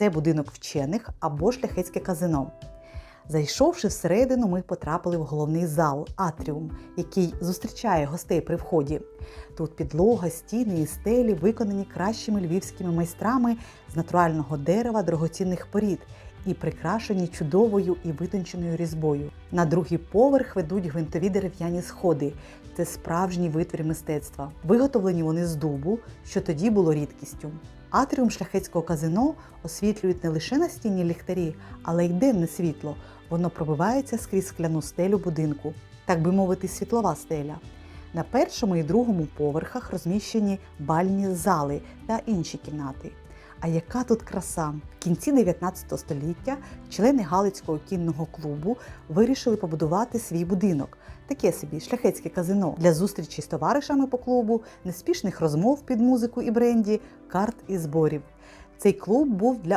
Це будинок вчених або шляхетське казино. Зайшовши всередину, ми потрапили в головний зал атріум, який зустрічає гостей при вході. Тут підлога, стіни і стелі виконані кращими львівськими майстрами з натурального дерева дорогоцінних порід і прикрашені чудовою і витонченою різьбою. На другий поверх ведуть гвинтові дерев'яні сходи. Це справжній витвір мистецтва. Виготовлені вони з дубу, що тоді було рідкістю. Атріум шляхетського казино освітлюють не лише настінні ліхтарі, але й денне світло. Воно пробивається скрізь скляну стелю будинку, так би мовити, світлова стеля. На першому і другому поверхах розміщені бальні зали та інші кімнати. А яка тут краса! В кінці 19 століття члени Галицького кінного клубу вирішили побудувати свій будинок, таке собі шляхетське казино для зустрічі з товаришами по клубу, неспішних розмов під музику і бренді, карт і зборів. Цей клуб був для